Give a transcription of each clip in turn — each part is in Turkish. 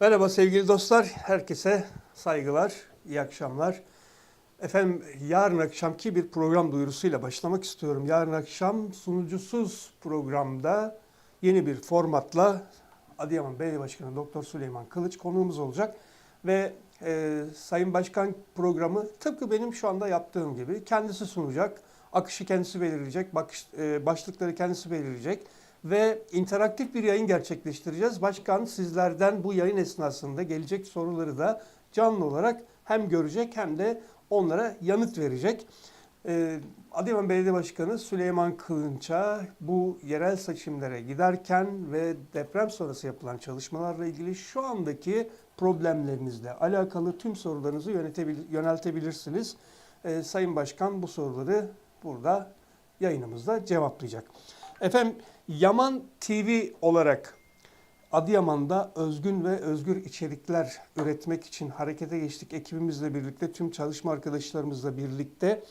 Merhaba sevgili dostlar, herkese saygılar, iyi akşamlar. Efendim yarın akşamki bir program duyurusuyla başlamak istiyorum. Yarın akşam sunucusuz programda yeni bir formatla Adıyaman Belediye Başkanı Doktor Süleyman Kılıç konuğumuz olacak. Ve e, Sayın Başkan programı tıpkı benim şu anda yaptığım gibi kendisi sunacak. Akışı kendisi belirleyecek, bakış, e, başlıkları kendisi belirleyecek ve interaktif bir yayın gerçekleştireceğiz. Başkan sizlerden bu yayın esnasında gelecek soruları da canlı olarak hem görecek hem de onlara yanıt verecek. Ee, Adıyaman Belediye Başkanı Süleyman Kılınç'a bu yerel seçimlere giderken ve deprem sonrası yapılan çalışmalarla ilgili şu andaki problemlerinizle alakalı tüm sorularınızı yöneltebilirsiniz. Ee, Sayın Başkan bu soruları burada yayınımızda cevaplayacak. Efendim Yaman TV olarak Adıyaman'da özgün ve özgür içerikler üretmek için harekete geçtik. Ekibimizle birlikte, tüm çalışma arkadaşlarımızla birlikte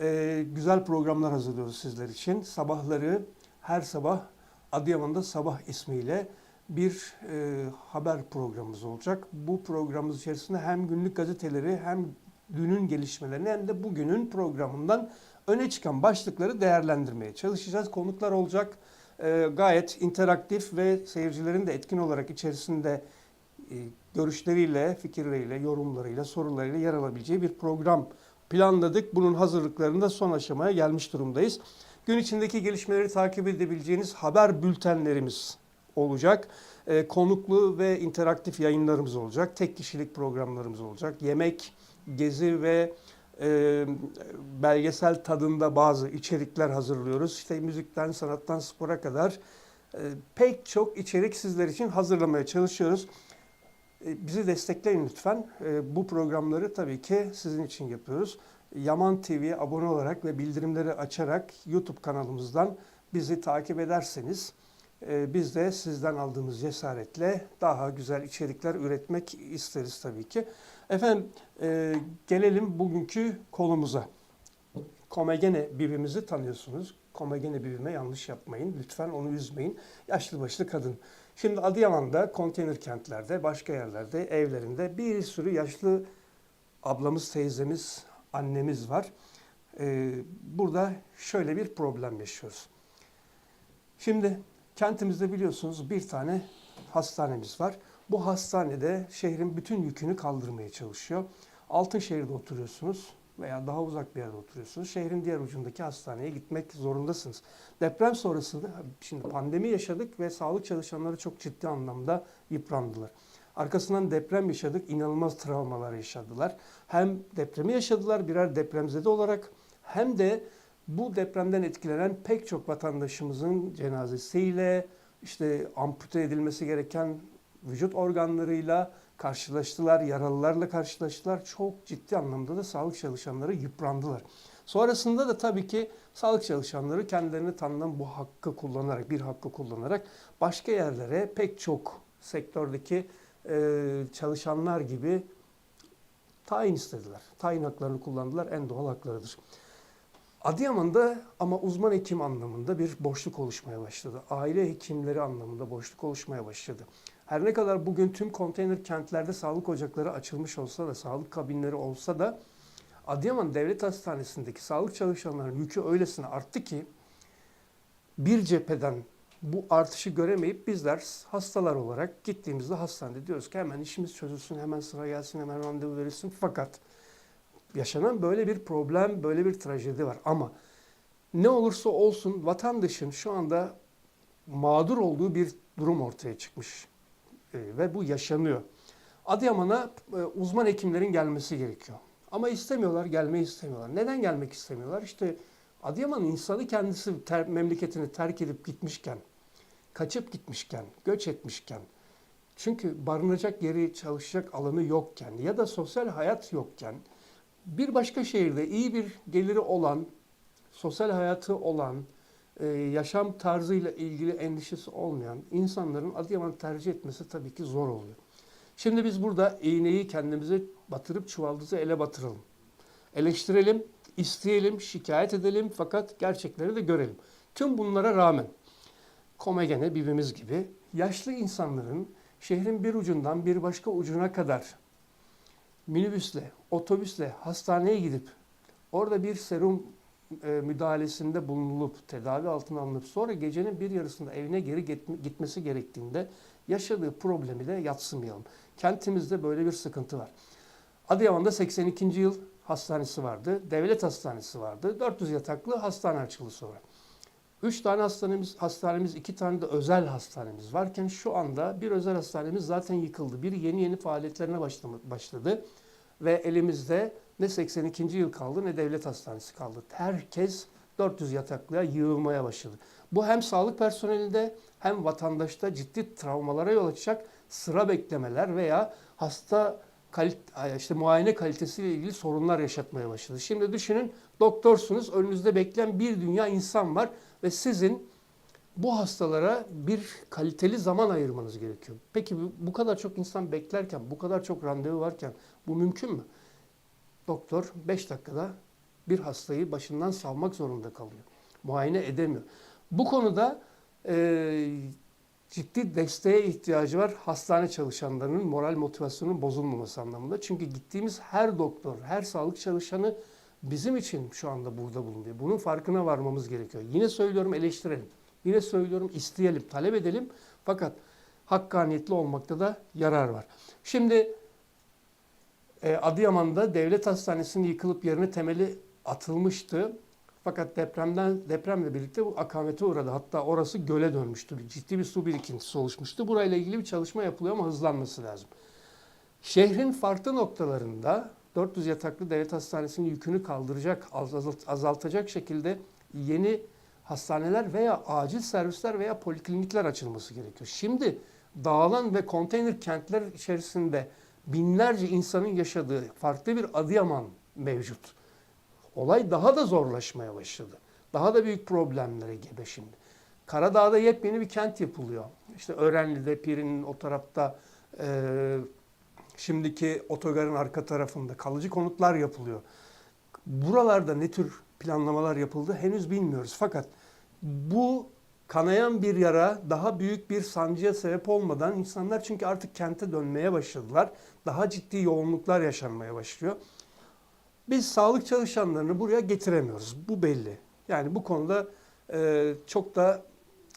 e, güzel programlar hazırlıyoruz sizler için. Sabahları her sabah Adıyaman'da Sabah ismiyle bir e, haber programımız olacak. Bu programımız içerisinde hem günlük gazeteleri hem dünün gelişmelerini hem de bugünün programından öne çıkan başlıkları değerlendirmeye çalışacağız. Konuklar olacak. Ee, gayet interaktif ve seyircilerin de etkin olarak içerisinde e, görüşleriyle, fikirleriyle, yorumlarıyla, sorularıyla yer alabileceği bir program planladık. Bunun hazırlıklarında son aşamaya gelmiş durumdayız. Gün içindeki gelişmeleri takip edebileceğiniz haber bültenlerimiz olacak. Ee, konuklu ve interaktif yayınlarımız olacak. Tek kişilik programlarımız olacak. Yemek, gezi ve e, belgesel tadında bazı içerikler hazırlıyoruz. İşte müzikten, sanattan, spora kadar e, pek çok içerik sizler için hazırlamaya çalışıyoruz. E, bizi destekleyin lütfen. E, bu programları tabii ki sizin için yapıyoruz. Yaman TV'ye abone olarak ve bildirimleri açarak YouTube kanalımızdan bizi takip ederseniz biz de sizden aldığımız cesaretle daha güzel içerikler üretmek isteriz tabii ki. Efendim e, gelelim bugünkü konumuza. Komegene birbirimizi tanıyorsunuz. Komegene birbirine yanlış yapmayın. Lütfen onu üzmeyin. Yaşlı başlı kadın. Şimdi Adıyaman'da, konteyner kentlerde, başka yerlerde, evlerinde bir sürü yaşlı ablamız, teyzemiz, annemiz var. Ee, burada şöyle bir problem yaşıyoruz. Şimdi kentimizde biliyorsunuz bir tane hastanemiz var. Bu hastanede şehrin bütün yükünü kaldırmaya çalışıyor. Altınşehir'de oturuyorsunuz veya daha uzak bir yerde oturuyorsunuz. Şehrin diğer ucundaki hastaneye gitmek zorundasınız. Deprem sonrasında şimdi pandemi yaşadık ve sağlık çalışanları çok ciddi anlamda yıprandılar. Arkasından deprem yaşadık, inanılmaz travmalar yaşadılar. Hem depremi yaşadılar birer depremzede olarak hem de bu depremden etkilenen pek çok vatandaşımızın cenazesiyle, işte ampute edilmesi gereken vücut organlarıyla karşılaştılar, yaralılarla karşılaştılar. Çok ciddi anlamda da sağlık çalışanları yıprandılar. Sonrasında da tabii ki sağlık çalışanları kendilerine tanınan bu hakkı kullanarak, bir hakkı kullanarak başka yerlere pek çok sektördeki e, çalışanlar gibi tayin istediler. Tayin haklarını kullandılar. En doğal haklarıdır. Adıyaman'da ama uzman hekim anlamında bir boşluk oluşmaya başladı. Aile hekimleri anlamında boşluk oluşmaya başladı. Her ne kadar bugün tüm konteyner kentlerde sağlık ocakları açılmış olsa da, sağlık kabinleri olsa da Adıyaman Devlet Hastanesi'ndeki sağlık çalışanlarının yükü öylesine arttı ki bir cepheden bu artışı göremeyip bizler hastalar olarak gittiğimizde hastanede diyoruz ki hemen işimiz çözülsün, hemen sıra gelsin, hemen randevu verilsin. Fakat yaşanan böyle bir problem, böyle bir trajedi var. Ama ne olursa olsun vatandaşın şu anda mağdur olduğu bir durum ortaya çıkmış. E, ve bu yaşanıyor. Adıyaman'a e, uzman hekimlerin gelmesi gerekiyor. Ama istemiyorlar, gelmeyi istemiyorlar. Neden gelmek istemiyorlar? İşte Adıyaman insanı kendisi ter, memleketini terk edip gitmişken, kaçıp gitmişken, göç etmişken, çünkü barınacak yeri, çalışacak alanı yokken ya da sosyal hayat yokken bir başka şehirde iyi bir geliri olan, sosyal hayatı olan, e, yaşam tarzıyla ilgili endişesi olmayan insanların Adıyaman'ı tercih etmesi tabii ki zor oluyor. Şimdi biz burada iğneyi kendimize batırıp çuvaldızı ele batıralım. Eleştirelim, isteyelim, şikayet edelim fakat gerçekleri de görelim. Tüm bunlara rağmen Komegene birbirimiz gibi yaşlı insanların şehrin bir ucundan bir başka ucuna kadar minibüsle, otobüsle hastaneye gidip orada bir serum e, müdahalesinde bulunulup tedavi altına alınıp sonra gecenin bir yarısında evine geri gitme- gitmesi gerektiğinde yaşadığı problemi de yatsımayalım. Kentimizde böyle bir sıkıntı var. Adıyaman'da 82. yıl hastanesi vardı. Devlet hastanesi vardı. 400 yataklı hastane açıldı sonra. 3 tane hastanemiz, hastanemiz, 2 tane de özel hastanemiz varken şu anda bir özel hastanemiz zaten yıkıldı. Bir yeni yeni faaliyetlerine başladı. Ve elimizde ne 82. yıl kaldı ne devlet hastanesi kaldı. Herkes 400 yataklıya yığılmaya başladı. Bu hem sağlık personelinde hem vatandaşta ciddi travmalara yol açacak sıra beklemeler veya hasta kalit- işte muayene kalitesiyle ilgili sorunlar yaşatmaya başladı. Şimdi düşünün doktorsunuz önünüzde bekleyen bir dünya insan var ve sizin bu hastalara bir kaliteli zaman ayırmanız gerekiyor. Peki bu- kadar çok insan beklerken, bu kadar çok randevu varken bu mümkün mü? Doktor 5 dakikada bir hastayı başından savmak zorunda kalıyor. Muayene edemiyor. Bu konuda e, ciddi desteğe ihtiyacı var hastane çalışanlarının moral motivasyonunun bozulmaması anlamında. Çünkü gittiğimiz her doktor, her sağlık çalışanı bizim için şu anda burada bulunuyor. Bunun farkına varmamız gerekiyor. Yine söylüyorum eleştirelim. Yine söylüyorum isteyelim, talep edelim. Fakat hakkaniyetli olmakta da yarar var. Şimdi e, Adıyaman'da devlet hastanesinin yıkılıp yerine temeli atılmıştı. Fakat depremden depremle birlikte bu akamete uğradı. Hatta orası göle dönmüştü. Ciddi bir su birikintisi oluşmuştu. Burayla ilgili bir çalışma yapılıyor ama hızlanması lazım. Şehrin farklı noktalarında 400 yataklı devlet hastanesinin yükünü kaldıracak, azalt- azaltacak şekilde yeni hastaneler veya acil servisler veya poliklinikler açılması gerekiyor. Şimdi dağılan ve konteyner kentler içerisinde binlerce insanın yaşadığı farklı bir Adıyaman mevcut. Olay daha da zorlaşmaya başladı. Daha da büyük problemlere gebe şimdi. Karadağ'da yepyeni bir kent yapılıyor. İşte Örenli'de, Pirin'in o tarafta, e, şimdiki otogarın arka tarafında kalıcı konutlar yapılıyor. Buralarda ne tür planlamalar yapıldı henüz bilmiyoruz. Fakat bu kanayan bir yara daha büyük bir sancıya sebep olmadan insanlar çünkü artık kente dönmeye başladılar. Daha ciddi yoğunluklar yaşanmaya başlıyor. Biz sağlık çalışanlarını buraya getiremiyoruz. Bu belli. Yani bu konuda e, çok da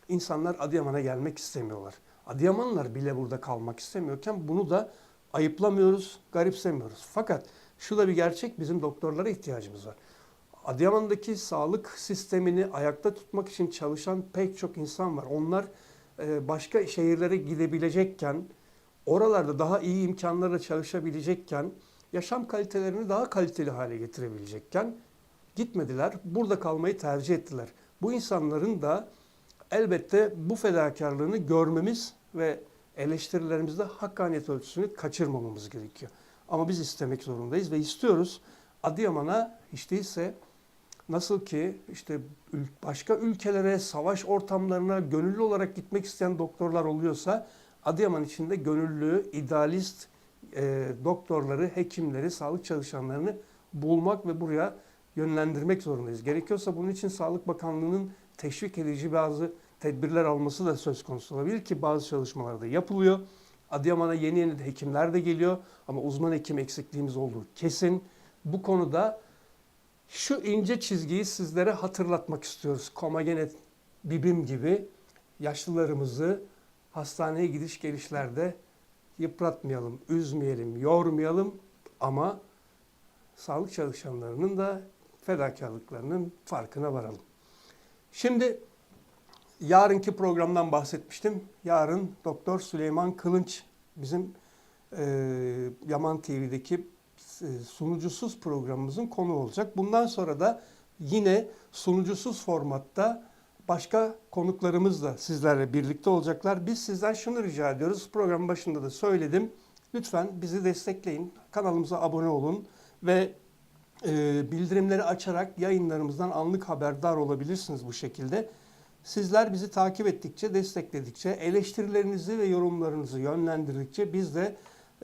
insanlar Adıyaman'a gelmek istemiyorlar. Adıyamanlılar bile burada kalmak istemiyorken bunu da ayıplamıyoruz, garipsemiyoruz. Fakat şu da bir gerçek bizim doktorlara ihtiyacımız var. Adıyaman'daki sağlık sistemini ayakta tutmak için çalışan pek çok insan var. Onlar e, başka şehirlere gidebilecekken, oralarda daha iyi imkanlarla çalışabilecekken, yaşam kalitelerini daha kaliteli hale getirebilecekken gitmediler. Burada kalmayı tercih ettiler. Bu insanların da elbette bu fedakarlığını görmemiz ve eleştirilerimizde hakkaniyet ölçüsünü kaçırmamamız gerekiyor. Ama biz istemek zorundayız ve istiyoruz. Adıyaman'a hiç değilse nasıl ki işte başka ülkelere, savaş ortamlarına gönüllü olarak gitmek isteyen doktorlar oluyorsa Adıyaman içinde gönüllü, idealist e, doktorları, hekimleri, sağlık çalışanlarını bulmak ve buraya yönlendirmek zorundayız. Gerekiyorsa bunun için Sağlık Bakanlığı'nın teşvik edici bazı tedbirler alması da söz konusu olabilir ki bazı çalışmalarda yapılıyor. Adıyaman'a yeni yeni de hekimler de geliyor ama uzman hekim eksikliğimiz olduğu kesin. Bu konuda şu ince çizgiyi sizlere hatırlatmak istiyoruz. Komagenet bibim gibi yaşlılarımızı hastaneye gidiş gelişlerde yıpratmayalım, üzmeyelim, yormayalım ama sağlık çalışanlarının da fedakarlıklarının farkına varalım. Şimdi yarınki programdan bahsetmiştim. Yarın Doktor Süleyman Kılınç bizim e, Yaman TV'deki e, sunucusuz programımızın konu olacak. Bundan sonra da yine sunucusuz formatta başka konuklarımız da sizlerle birlikte olacaklar. Biz sizden şunu rica ediyoruz. Programın başında da söyledim. Lütfen bizi destekleyin. Kanalımıza abone olun ve e, bildirimleri açarak yayınlarımızdan anlık haberdar olabilirsiniz bu şekilde. Sizler bizi takip ettikçe, destekledikçe, eleştirilerinizi ve yorumlarınızı yönlendirdikçe biz de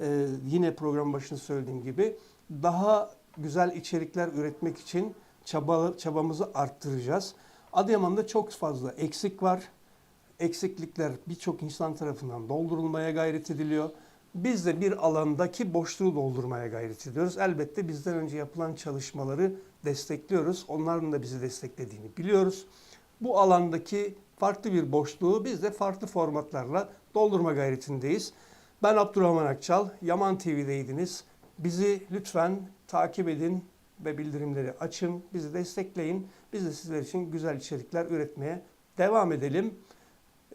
e, yine program başında söylediğim gibi daha güzel içerikler üretmek için çaba, çabamızı arttıracağız. Adıyaman'da çok fazla eksik var. eksiklikler birçok insan tarafından doldurulmaya gayret ediliyor. Biz de bir alandaki boşluğu doldurmaya gayret ediyoruz. Elbette bizden önce yapılan çalışmaları destekliyoruz. Onların da bizi desteklediğini biliyoruz. Bu alandaki farklı bir boşluğu biz de farklı formatlarla doldurma gayretindeyiz. Ben Abdurrahman Akçal, Yaman TV'deydiniz. Bizi lütfen takip edin ve bildirimleri açın, bizi destekleyin. Biz de sizler için güzel içerikler üretmeye devam edelim.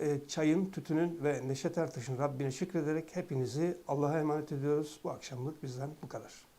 Ee, Çayın, tütünün ve Neşet Ertaş'ın Rabbine şükrederek hepinizi Allah'a emanet ediyoruz. Bu akşamlık bizden bu kadar.